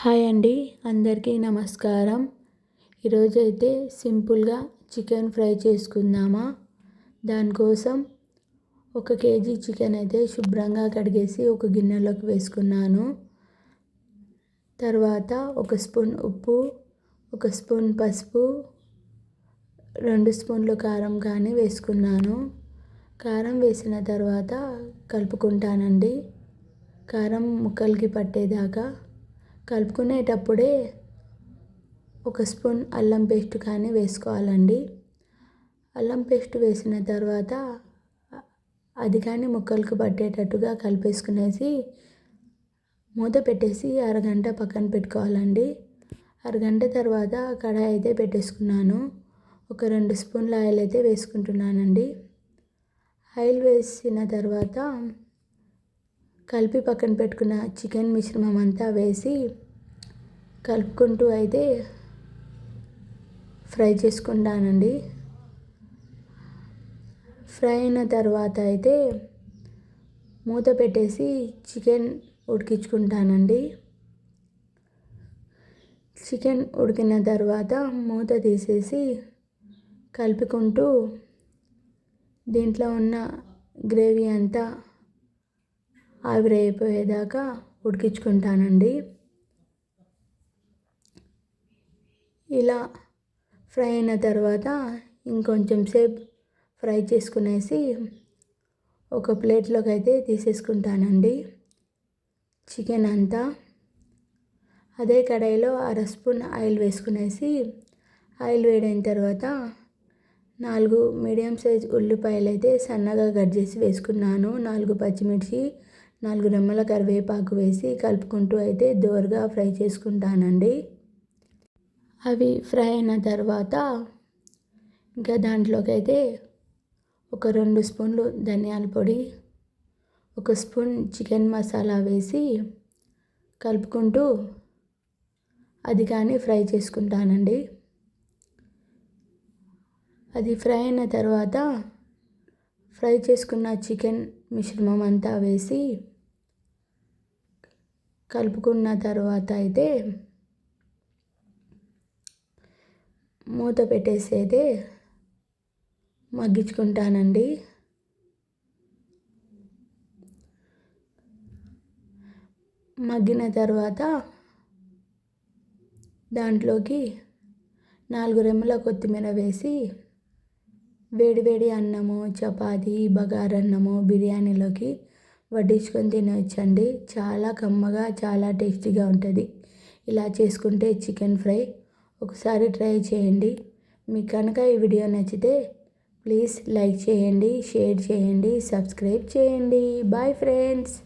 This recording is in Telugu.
హాయ్ అండి అందరికీ నమస్కారం. ఈరోజు అయితే సింపుల్గా చికెన్ ఫ్రై చేసుకుందామా? దానికోసం ఒక కేజీ చికెన్ అయితే శుభ్రంగా కడిగేసి ఒక గిన్నెలోకి వేసుకున్నాను. తర్వాత ఒక స్పూన్ ఉప్పు ఒక స్పూన్ పసుపు రెండు స్పూన్లు కారం కానీ వేసుకున్నాను. కారం వేసిన తర్వాత కలుపుకుంటానండి. కారం ముక్కలకి పట్టేదాకా కలుపుకునేటప్పుడే ఒక స్పూన్ అల్లం పేస్ట్ కానీ వేసుకోవాలండి. అల్లం పేస్ట్ వేసిన తర్వాత అది కానీ ముక్కలకు పట్టేటట్టుగా కలిపేసుకునేసి మూత పెట్టేసి అరగంట పక్కన పెట్టుకోవాలండి. అరగంట తర్వాత కడాయి అయితే పెట్టేసుకున్నాను. ఒక రెండు స్పూన్ల ఆయిల్ అయితే వేసుకుంటున్నానండి. ఆయిల్ వేసిన తర్వాత కలిపి పక్కన పెట్టుకున్న చికెన్ మిశ్రమం అంతా వేసి కలుపుకుంటూ అయితే ఫ్రై చేసుకుంటానండి. ఫ్రై అయిన తర్వాత అయితే మూత పెట్టేసి చికెన్ ఉడికించుకుంటానండి. చికెన్ ఉడికిన తర్వాత మూత తీసేసి కలుపుకుంటూ దీంట్లో ఉన్న గ్రేవీ అంతా ఆవిరైపోయేదాకా ఉడికించుకుంటానండి. ఇలా ఫ్రై అయిన తర్వాత ఇంకొంచెం సేపు ఫ్రై చేసుకునేసి ఒక ప్లేట్లోకి అయితే తీసేసుకుంటానండి. చికెన్ అంతా అదే కడాయిలో అర స్పూన్ ఆయిల్ వేసుకునేసి ఆయిల్ వేడైన తర్వాత నాలుగు మీడియం సైజ్ ఉల్లిపాయలు అయితే సన్నగా కట్ చేసి వేసుకున్నాను. నాలుగు పచ్చిమిర్చి నాలుగు రెమ్మల కరివేపాకు వేసి కలుపుకుంటూ అయితే దోరగా ఫ్రై చేసుకుంటానండి. అవి ఫ్రై అయిన తర్వాత ఇంకా దాంట్లోకి అయితే ఒక రెండు స్పూన్లు ధనియాల పొడి ఒక స్పూన్ చికెన్ మసాలా వేసి కలుపుకుంటూ అది కానీ ఫ్రై చేసుకుంటానండి. అది ఫ్రై అయిన తర్వాత ఫ్రై చేసుకున్న చికెన్ మిశ్రమం అంతా వేసి కలుపుకున్న తర్వాత అయితే మూత పెట్టేసి అయితే మగ్గించుకుంటానండి. మగ్గిన తర్వాత దాంట్లోకి నాలుగు రెమ్మల కొత్తిమీర వేసి వేడివేడి అన్నము చపాతి బగారన్నము బిర్యానీలోకి వడ్డించుకొని తినవచ్చండి చాలా కమ్మగా చాలా టేస్టీగా ఉంటుంది. ఇలా చేసుకుంటే చికెన్ ఫ్రై ఒకసారి ట్రై చేయండి. మీకు కనుక ఈ వీడియో నచ్చితే ప్లీజ్ లైక్ చేయండి షేర్ చేయండి సబ్స్క్రైబ్ చేయండి. Bye friends.